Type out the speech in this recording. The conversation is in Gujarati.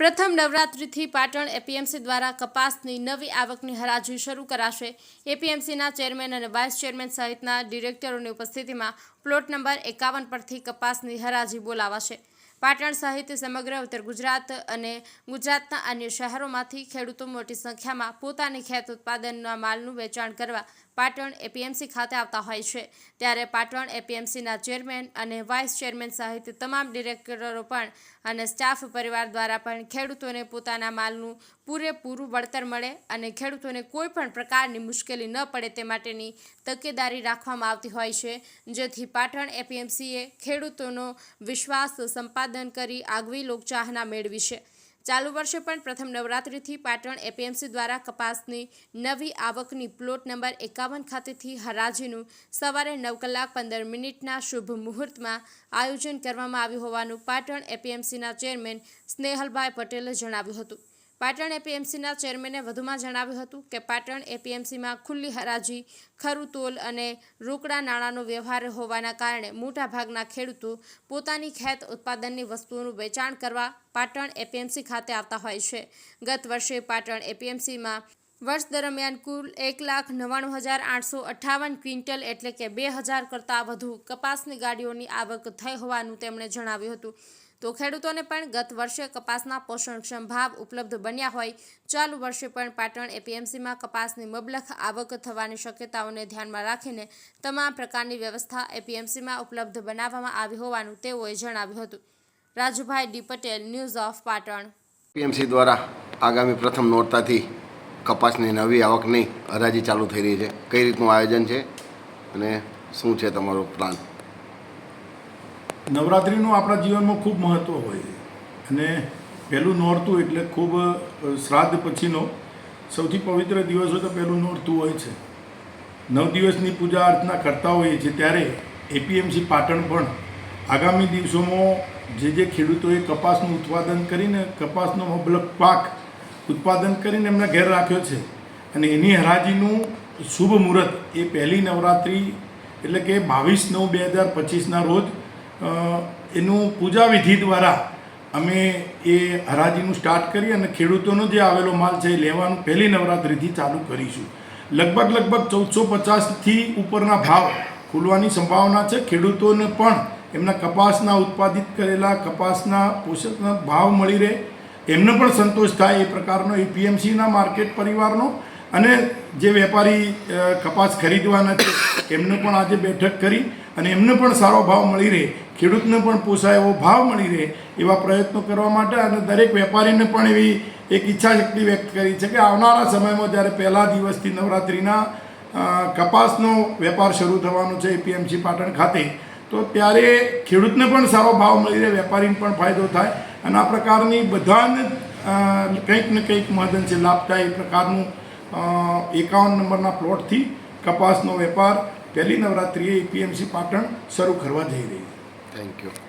પ્રથમ નવરાત્રિથી પાટણ એપીએમસી દ્વારા કપાસની નવી આવકની હરાજી શરૂ કરાશે. એપીએમસીના ચેરમેન અને વાઇસ ચેરમેન સહિતના ડિરેક્ટરોની ઉપસ્થિતિમાં પ્લોટ નંબર એકાવન પરથી કપાસની હરાજી બોલાવાશે. પાટણ સહિત સમગ્ર ઉત્તર ગુજરાત અને ગુજરાતના અન્ય શહેરોમાંથી ખેડૂતો મોટી સંખ્યામાં પોતાની ખેત ઉત્પાદનના માલનું વેચાણ કરવા પાટણ એપીએમસી ખાતે આવતા હોય છે. ત્યારે પાટણ એપીએમસીના ચેરમેન અને વાઇસ ચેરમેન સહિત તમામ ડિરેક્ટરો પણ અને સ્ટાફ પરિવાર દ્વારા પણ ખેડૂતોને પોતાના માલનું પૂરેપૂરું વળતર મળે અને ખેડૂતોને કોઈ પણ પ્રકારની મુશ્કેલી ન પડે તે માટેની તકેદારી રાખવામાં આવતી હોય છે. જેથી પાટણ એપીએમસીએ ખેડૂતોનો વિશ્વાસ સંપાદન કરી આગવી લોકચાહના મેળવી છે. ચાલુ વર્ષે પણ પ્રથમ નવરાત્રિથી પાટણ એપીએમસી દ્વારા કપાસની નવી આવકની પ્લોટ નંબર એકાવન ખાતેથી હરાજીનું સવારે નવ કલાક પંદર મિનિટના શુભ મુહૂર્તમાં આયોજન કરવામાં આવ્યું હોવાનું પાટણ એપીએમસીના ચેરમેન સ્નેહલભાઈ પટેલે જણાવ્યું હતું. પાટણ એપીએમસીના ચેરમેને વધુમાં જણાવ્યું હતું કે પાટણ એપીએમસીમાં ખુલ્લી હરાજી, ખરું તોલ અને રોકડા નાણાંનો વ્યવહાર હોવાના કારણે મોટાભાગના ખેડૂતો પોતાની ખેત ઉત્પાદનની વસ્તુઓનું વેચાણ કરવા પાટણ એપીએમસી ખાતે આવતા હોય છે. ગત વર્ષે પાટણ એપીએમસીમાં વર્ષ દરમિયાન કુલ એક લાખ નવ્વાણું હજાર આઠસો અઠ્ઠાવન ક્વિન્ટલ એટલે કે બે હજાર કરતાં વધુ કપાસની ગાડીઓની આવક થઈ હોવાનું તેમણે જણાવ્યું હતું. તો ખેડૂતોને પણ ગત વર્ષે કપાસના પોષણક્ષમ ભાવ ઉપલબ્ધ બન્યા હોય, ચાલુ વર્ષે પણ પાટણ એપીએમસીમાં કપાસની મબલખ આવક થવાની શક્યતાઓને ધ્યાનમાં રાખીને તમામ પ્રકારની વ્યવસ્થા એપીએમસીમાં ઉપલબ્ધ બનાવવામાં આવી હોવાનું તેઓએ જણાવ્યું હતું. Rajubhai D Patel, news of Patan. PMC દ્વારા આગામી પ્રથમ નોરતાથી કપાસની નવી આવકની હરાજી ચાલુ થઈ રહી છે. કઈ રીતનું આયોજન છે અને શું છે તમારો પ્લાન? નવરાત્રિનું આપણા જીવનમાં ખૂબ મહત્ત્વ હોય છે. અને પહેલું નોરતું એટલે ખૂબ શ્રાદ્ધ પછીનો સૌથી પવિત્ર દિવસ હોય તો પહેલું નોરતું હોય છે. નવ દિવસની પૂજા અર્ચના કરતા હોઈએ છીએ ત્યારે એપીએમસી પાટણ પણ આગામી દિવસોમાં જે જે ખેડૂતોએ કપાસનું ઉત્પાદન કરીને, કપાસનો મબલક પાક ઉત્પાદન કરીને એમના ઘેર રાખ્યો છે. અને એની હરાજીનું શુભ મુહૂર્ત એ પહેલી નવરાત્રિ એટલે કે બાવીસ નવ બે હજાર પચીસના રોજ એનું પૂજા વિધિ દ્વારા અમે એ હરાજીનું સ્ટાર્ટ કરી અને ખેડૂતોનો જે આવેલો માલ છે એ લેવાનું, પહેલી નવરાત્રિથી ચાલુ કરીશું. લગભગ લગભગ ચૌદસો પચાસથી ઉપરના ભાવ ખુલવાની સંભાવના છે. ખેડૂતોને પણ એમના કપાસના ઉત્પાદિત કરેલા કપાસના પોષકના ભાવ મળી રહે. એમને પણ સંતોષ થાય એ પ્રકારનો એપીએમસીના માર્કેટ પરિવારનો. અને જે વેપારી કપાસ ખરીદવાના છે, એમને પણ આજે બેઠક કરી અને એમને પણ સારો ભાવ મળી રહે. ખેડૂતને પણ પોસાય એવો ભાવ મળી રહે એવા પ્રયત્નો કરવા માટે અને દરેક વેપારીને પણ એવી એક ઈચ્છા શક્તિ વ્યક્ત કરી છે કે આવનારા સમયમાં જ્યારે પહેલા દિવસથી નવરાત્રિના કપાસનો વેપાર શરૂ થવાનો છે એપીએમસી પાટણ ખાતે, તો ત્યારે ખેડૂતને પણ સારો ભાવ મળી રહે, વેપારીને પણ ફાયદો થાય અને આ પ્રકારની બધાને કંઈક ને કંઈક મહદંશે લાભ થાય એ પ્રકારનું એકાવન નંબરના પ્લોટથી કપાસનો વેપાર, પહેલી નવરાત્રિએ એપીએમસી પાટણ શરૂ કરવા જઈ રહી થેન્ક યુ